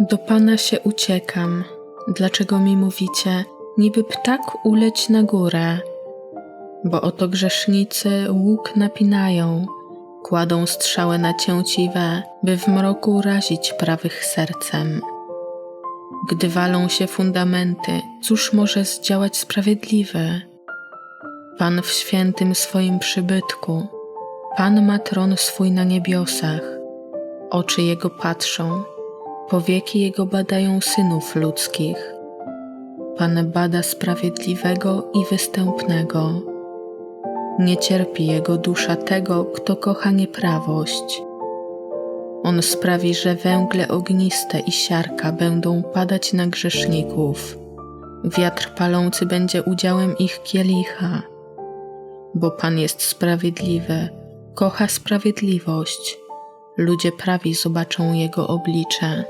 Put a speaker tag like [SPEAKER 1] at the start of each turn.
[SPEAKER 1] Do Pana się uciekam. Dlaczego mi mówicie, niby ptak uleć na górę? Bo oto grzesznicy łuk napinają, kładą strzały nacięciwe, by w mroku razić prawych sercem. Gdy walą się fundamenty, cóż może zdziałać sprawiedliwy? Pan w świętym swoim przybytku, Pan ma tron swój na niebiosach, oczy Jego patrzą, powieki Jego badają synów ludzkich. Pan bada sprawiedliwego i występnego. Nie cierpi Jego dusza tego, kto kocha nieprawość. On sprawi, że węgle ogniste i siarka będą padać na grzeszników. Wiatr palący będzie udziałem ich kielicha. Bo Pan jest sprawiedliwy, kocha sprawiedliwość. Ludzie prawi zobaczą Jego oblicze.